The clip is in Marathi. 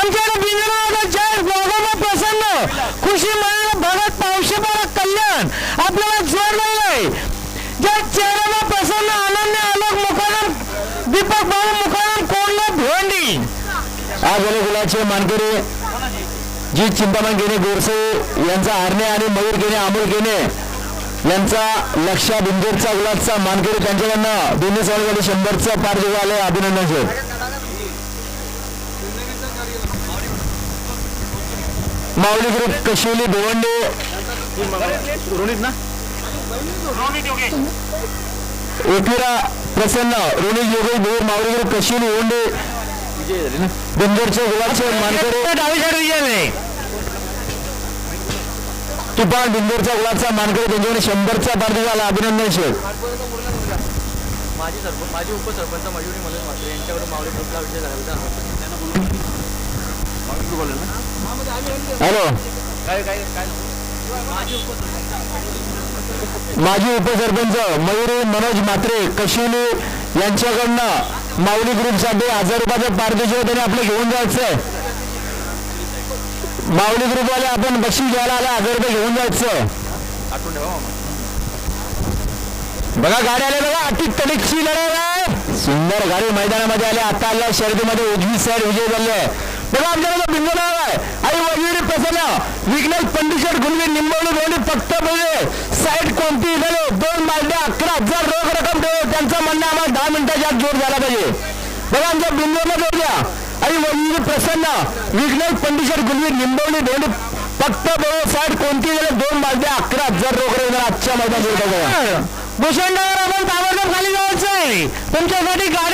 आमच्याकडे बिंजोरा जय गोगोबा प्रसन्न. खुशी महिला भगत पावशेपारा कल्याण. आपल्याला जोर आहे ज्या चेहऱ्याला प्रसन्न आनंद आलोक मुखानम दीपक भाऊ मुखानम कोंडले भोंडी आज गुलाचे मानकरी जी चिंतामण घेणे गोरसे यांचा हरणे आणि मयूर घेणे अमोल घेणे यांचा लक्षा बिंदूरचा गुलाबचा मानकरी त्यांच्याकडनं दोन्ही सावळीकडे शंभरचं पार जेव्हा आले. अभिनंदन माऊली ग्रुप कशिवली भिवंडे. एकविरा प्रसन्न रोणी योगेश भोर माऊली ग्रुप कशिवली भिवंडे. बिंदूरचे गुलाबचे मानकरे. डावी विजय तुफान बिंदूरचा गुलाबचा मानकरे त्यांच्याकडे शंभरचा पार झाला अभिनंदन शेख माजी सरपंच माजी उपसरपंच मयुरी मनोज म्हात्रे यांच्याकडून मावळी ग्रुपला विजय झाला होता. हॅलो. माजी उपसरपंच मयुरी मनोज म्हात्रे कशिवली यांच्याकडनं माऊली ग्रुपसाठी हजार रुपयाचं पारितोषिक त्यांनी आपलं घेऊन जायचंय माऊली ग्रुपवाले आपण बक्षीस घ्यायला आले हजार रुपये घेऊन जायचं. बघा गाडी आले बघा अति तडीकची लढाई आहे. सुंदर गाडी मैदानामध्ये आले. आता आल्या शर्यतीमध्ये उजवी साईड विजय झाले. बघा आमच्याकडे बिंदू नाव आहे आई विघ्नेश पंडिशेट गुणवी निंबवली बोली फक्त बघे साईट कोणती झाले? दोन मालड्या अकरा हजार रोख रक्कम ठेव त्यांचं म्हणणं आम्हाला दहा मिनिटाच्या आत जोर झाला पाहिजे. बघा आमच्या बिंदूला जोड द्या. आई वगैरे म्हणजे प्रसन्न. विघ्नेश पंडिशेट गुणवी निंबवली बोली फक्त बघू साईट कोणती झाले? दोन मालड्या अकरा हजार रोख रक्कम. आजच्या मैदानात भूषणनगर आपण ताबडतोब खाली जायचं आहे तुमच्यासाठी गाडी